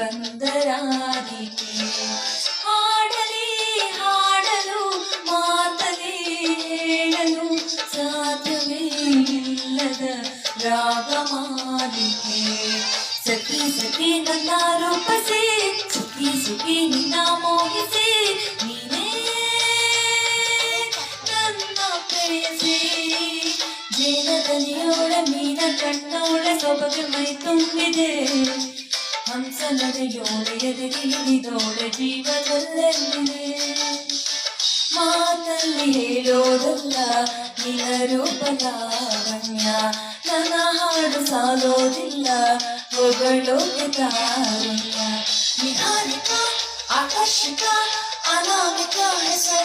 ಬಂದರಾಗಿಕೆ ಹಾಡಲಿ, ಹಾಡಲು, ಮಾತಲಿ ಹೇಳಲು ಸಾಧ್ಯವೇ ಇಲ್ಲದ ರಾಗಮಾಲಿಕೆ. ಸಖಿ ಸಖಿ ನನ್ನ ರೂಪಸೆ, ಸುಖಿ ಸುಖಿ ನಿನ್ನ ಮೋಹಿಸಿ, ನೀನೇ ನನ್ನ ಪ್ರೇಯಸಿ. ಜೇನದನಿಯೋಳ ಮೀನ ಕಣ್ಣೋಳ ಸೊಬಗೆ ಮೈ ತುಂಬಿದೆ. ಹಂಸ ನಡೆಯೋಳೆ ಎದುರಿದೋಳೆ ಜೀವದಲ್ಲೆಲ್ಲಿದೆ ಮಾತಲ್ಲಿ ಹೇಳೋದಲ್ಲ ನಿನ ರೂಪ ಲಾವಣ್ಯ ನನ್ನ ಹಾಡು ಸಾಲೋದಿಲ್ಲ ಹೊಗಳೋಕೆ ತಾರುಣ್ಯ ನಿಹಾರಿಕ ಆಕರ್ಷಕ ಅನಾಮಿಕ ಹೆಸರೇನೆ